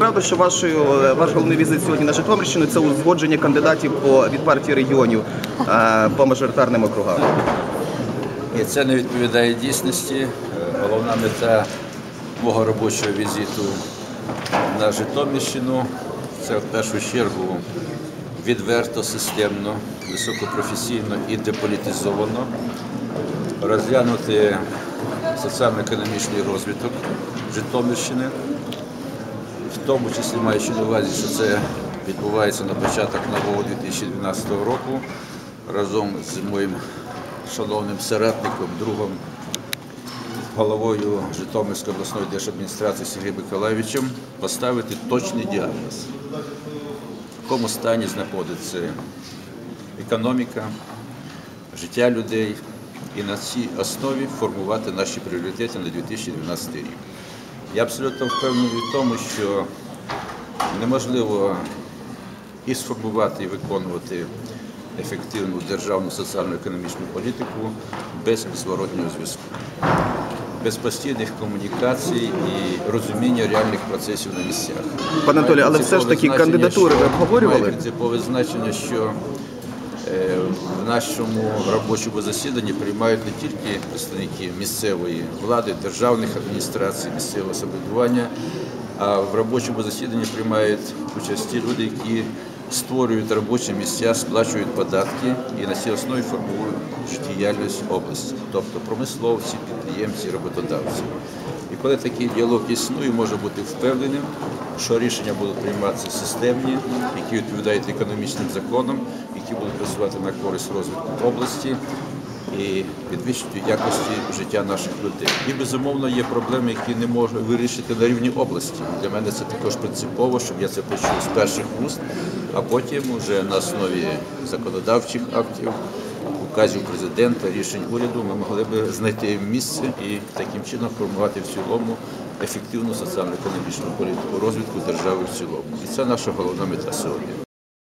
правда, що вашою е, ваш головний візит сьогодні на Житомирщину це узгодження кандидатів по від партії регіонів е, по мажоритарним округам? І це не відповідає дійсності. Е, Головна мета мого робочого візиту на Житомирщину це в першу чергу відверто, системно, високопрофесійно і деполітизовано розглянути соціально-економічний розвиток Житомирщини, в тому числі маючи на увазі, що це відбувається на початок нового 2012 року разом з моїм шановним соратником, другом, головою Житомирської обласної держадміністрації Сергієм Миколаївичем поставити точний діагноз, в якому стані знаходиться економіка, життя людей і на цій основі формувати наші пріоритети на 2012 рік. Я абсолютно впевнений в тому, що неможливо і сформувати і виконувати ефективну державну соціально-економічну політику без зворотнього зв'язку, без постійних комунікацій і розуміння реальних процесів на місцях. Пане Анатолію, але все ж таки кандидатури ви обговорювали? Має принципове значення, що в нашому робочому засіданні приймають не тільки представники місцевої влади, державних адміністрацій, місцевого самоврядування, а в робочому засіданні приймають участь люди, які створюють робочі місця, сплачують податки і на цій основі формують діяльність області, тобто промисловці, підприємці, роботодавці. І коли такий діалог існує, може бути впевненим, що рішення будуть прийматися системні, які відповідають економічним законам, які будуть працювати на користь розвитку області і підвищити якості життя наших людей. І безумовно є проблеми, які не можна вирішити на рівні області. Для мене це також принципово, щоб я це почув з перших вуст, а потім вже на основі законодавчих актів указів президента, рішень уряду, ми могли б знайти місце і таким чином формувати в цілому ефективну соціально-економічну політику розвитку держави в цілому. І це наша головна мета сьогодні.